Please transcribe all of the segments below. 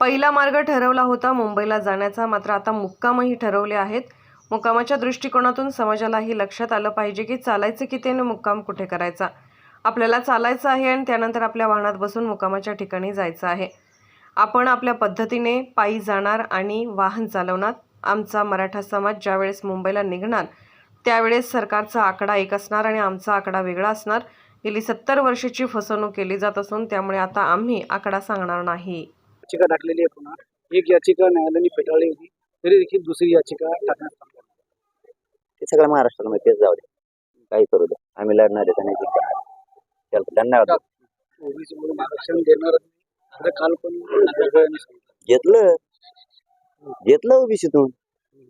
पहिला मार्ग ठरवला होता मुंबईला जाण्याचा. मात्र आता मुक्कामही ठरवले आहेत. मुक्कामाच्या दृष्टिकोनातून समाजालाही लक्षात आलं पाहिजे की चालायचं किती आणि मुक्काम कुठे करायचा. आपल्याला चालायचं आहे आणि त्यानंतर आपल्या वाहनात बसून मुक्कामाच्या ठिकाणी जायचं आहे. आपण आपल्या पद्धतीने पायी जाणार आणि वाहन चालवणार. आमचा मराठा समाज ज्यावेळेस मुंबईला निघणार त्यावेळेस सरकारचा आकडा एक असणार आणि आमचा आकडा वेगळा असणार. गेली सत्तर वर्षाची फसवणूक केली जात असून त्यामुळे आता आम्ही आकडा सांगणार नाही. याचिका टाकलेली आहे पुन्हा. एक याचिका न्यायालयाने फेटाळली होती तरी देखील दुसरी याचिका टाकण्यात. ते सगळं महाराष्ट्रामध्ये तेच जाऊ दे. काही करू दे. आम्ही लढणार आहे जिंकणार चल धन्यवाद. ओबीसी म्हणून आरक्षण देणार आता काल पण सांगितलं. घेतलं. घेतलं ओबीसीतून.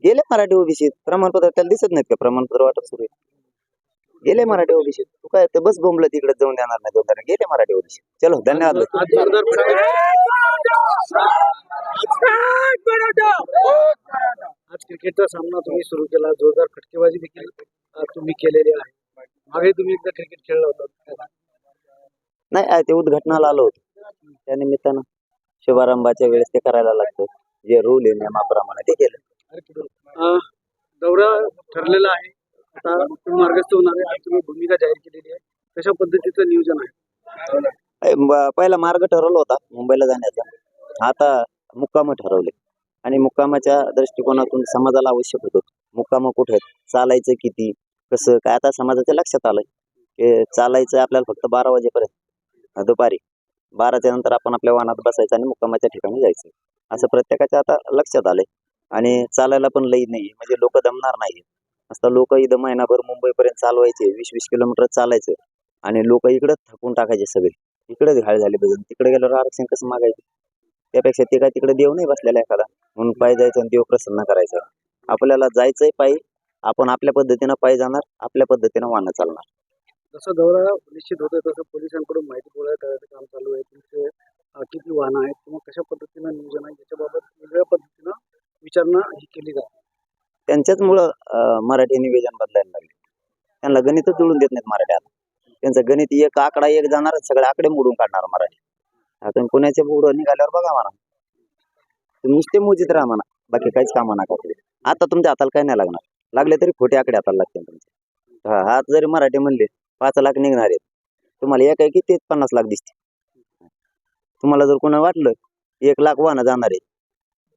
गेले मराठी ओबीसीत प्रमाणपत्र त्याला दिसत नाहीत का? प्रमाणपत्र वाटप सुरू आहे. गेले मराठी ओबीसीत तू काय ते बस बोंबलं तिकडे जाऊन देणार नाही दोन गेले मराठी ओबीसी. चलो धन्यवाद. आज क्रिकेटचा सामना तुम्ही सुरू केला जोरदार फटकेबाजी देखील तुम्ही केलेली आहे. मागे तुम्ही एकदा क्रिकेट खेळला होता. नाही ते उद्घाटनाला आलो होतो. त्या निमित्तानं शुभारंभाच्या वेळेस ते करायला लागतं जे रूल आहे नियमाप्रमाणे ते केलं. दौरा ठरलेला आहे. आता मार्गस्थ होणार आहे तुम्ही भूमिका जाहीर केलेली आहे. कशा पद्धतीचं नियोजन आहे? पहिला मार्ग ठरवला होता मुंबईला जाण्याचा. आता मुक्काम ठरवले. आणि मुक्कामाच्या दृष्टिकोनातून समाजाला आवश्यक होतं. मुक्काम कुठे आहेत? चालायचं किती? कसं? काय? आता समाजाच्या लक्षात आलंय की चालायचं आपल्याला फक्त बारा वाजेपर्यंत. दुपारी. बाराच्या नंतर आपण आपल्या वाहनात बसायचं आणि मुक्कामाच्या ठिकाणी जायचं. असं प्रत्येकाच्या आता लक्षात आलंय. आणि चालायला पण लई नाही म्हणजे लोक दमणार नाही असता लोक इथं महिनाभर मुंबईपर्यंत चालवायचे वीस वीस किलोमीटर चालायचं. आणि लोक इकडं थकून टाकायचे सगळे. इकडेच घाळ झाले बघून तिकडे गेल्यावर आरक्षण कसं मागायचं? त्यापेक्षा ते काय तिकडे देव नाही बसलेला एखादा. म्हणून पायी जायचं आणि देव प्रसन्न करायचं. आपल्याला जायचंय पायी आपण आपल्या पद्धतीनं पायी जाणार आपल्या पद्धतीनं वाहनं चालणार. जसं दौरा निश्चित होतोय तसं पोलिसांकडून माहिती गोळा करायचं काम चालू आहे. तुमचे किती वाहनं आहेत किंवा कशा पद्धतीनं नियोजन आहे याच्याबाबत वेगळ्या पद्धतीनं विचारणा ही केली जाते. त्यांच्याचमुळं अं, मराठी निवेदन बदलायला लागले. त्यांना गणितच जुळून देत नाहीत मराठी आता त्यांचं गणित एक आकडा एक जाणार सगळे आकडे मोडून काढणार मराठी. आता तुम्ही पुण्याच्या पुढं निघाल्यावर बघा म्हणा. तुम्ही नुसते मोजित राहा म्हणा. बाकी काहीच कामं नका करू. आता तुमच्या हाताला काय नाही लागणार. लागले तरी खोटे आकडे हाताला लागतील तुमचे. हा हात जरी मराठी म्हणले पाच लाख निघणार आहेत. तुम्हाला एक आहे की तेच पन्नास लाख दिसते तुम्हाला जर कोणा वाटलं एक लाख वाहनं जाणार आहे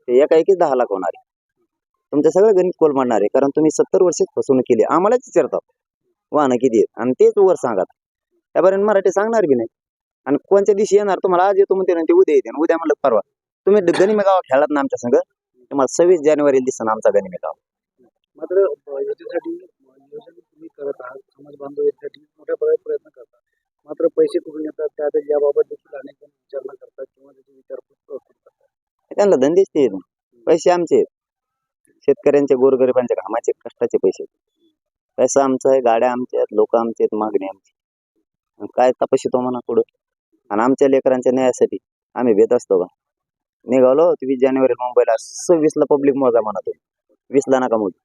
ते एकाएकीच दहा लाख होणार आहे तुमचं सगळं गणित कोल मांडणार आहे. कारण तुम्ही सत्तर वर्षात फसवणूक केली आम्हालाच विचारतात वाहनं किती आहेत? आणि तेच वर सांगा त्यापर्यंत मराठी सांगणार बी नाही. आणि कोणत्या दिवशी येणार? तुम्हाला आज येतो म्हणते ना ते उद्या येते उद्या म्हणलं परवा. तुम्ही गनिमे गाव खेळत ना आमच्या संग तुम्हाला सव्वीस जानेवारी दिसतं आमचा गनिमे गाव मात्र अं, याच्यासाठी नियोजन तुम्ही करत आहात. समाज बांधव यासाठी मोठ्या प्रमाणात प्रयत्न करतात. मात्र पैसे कुठून येतात? त्या याबाबत देखील अनेक जण विचारणा करतात किंवा त्याची विचारपूस करतात त्यांना धंदेच ते. पैसे आमचे आहेत. शेतकऱ्यांचे गोरगरिबांच्या घामाचे कष्टाचे पैसे पैसा आमचा आहे गाड्या आमच्या आहेत लोक आमचे आहेत मागणी आमची काय तपाशितो म्हणा पुढं. आणि आमच्या लेकरांच्या न्यायासाठी आम्ही भेट असतो का? निघालो वीस जानेवारी मुंबईला सव्वीसला पब्लिक मोजा म्हणा तुम्ही. वीसला नका मोजू.